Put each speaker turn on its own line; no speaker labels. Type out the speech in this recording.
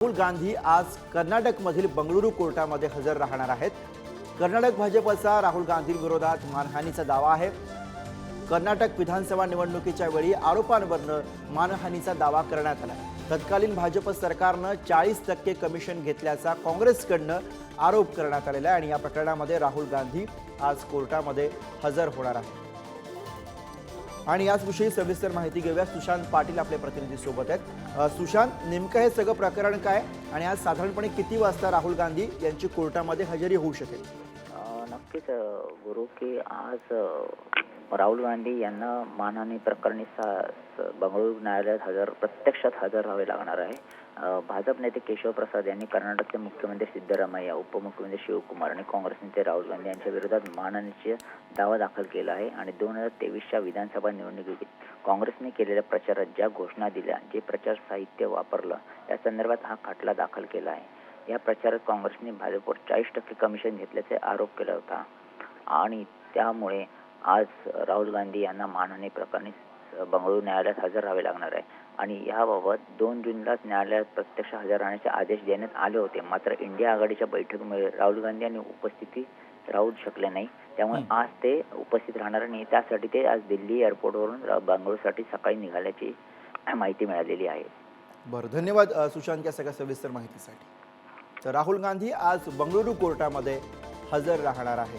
राहुल गांधी आज कर्नाटकमधील बंगळुरू कोर्टामध्ये हजर राहणार आहेत. कर्नाटक भाजपचा राहुल गांधींविरोधात मानहानीचा दावा आहे. कर्नाटक विधानसभा निवडणुकीच्या वेळी आरोपांवरनं मानहानीचा दावा करण्यात आला. तत्कालीन भाजप सरकारनं चाळीस टक्के कमिशन घेतल्याचा काँग्रेसकडनं आरोप करण्यात आलेला आहे आणि या प्रकरणामध्ये राहुल गांधी आज कोर्टामध्ये हजर होणार आहे आणि याचविषयी सविस्तर माहिती घेऊया. सुशांत पाटील आपले प्रतिनिधी सोबत आहेत सुशांत नेमकं हे सगळं प्रकरण काय? आणि आज साधारणपणे किती वाजता राहुल गांधी यांची कोर्टामध्ये हजेरी होऊ शकेल?
नक्कीच गुरु की आज राहुल गांधी यांना मानहानी प्रकरणी सा बंगळुरू न्यायालयात हजर प्रत्यक्षात हजर राहावे लागणार आहे. भाजप नेते केशव प्रसाद यांनी कर्नाटकचे मुख्यमंत्री सिद्धरामय्या उपमुख्यमंत्री शिवकुमार आणि काँग्रेस नेते राहुल गांधी यांच्या विरोधात मानहानीचा दावा दाखल केला आहे आणि दोन हजार तेवीसच्या विधानसभा निवडणुकीत काँग्रेसने केलेल्या प्रचारात ज्या घोषणा दिल्या जे प्रचार साहित्य वापरलं या संदर्भात हा खटला दाखल केला आहे. या प्रचारात काँग्रेसने भाजपवर चाळीस टक्के कमिशन घेतल्याचे आरोप केला होता. आणि त्यामुळे आज राहुल गांधी यांना मानहानी प्रकरणी बंगळुरू न्यायालयात हजर राहावे लागणार आहे. आणि याबाबत दोन जूनलाच न्यायालयात प्रत्यक्ष हजर राहण्याचे आदेश देण्यात आले होते. मात्र इंडिया आघाडीच्या बैठकीमुळे राहुल गांधी यांनी उपस्थिती राहू शकले नाही. त्यामुळे आज ते उपस्थित राहणार आणि त्यासाठी ते आज दिल्ली एअरपोर्टवरून बंगळुरूसाठी सकाळी निघाल्याची माहिती मिळालेली आहे.
बरं धन्यवाद सुशांत या सगळ्या सविस्तर माहितीसाठी. तर राहुल गांधी आज बंगळुरू कोर्टामध्ये हजर राहणार आहे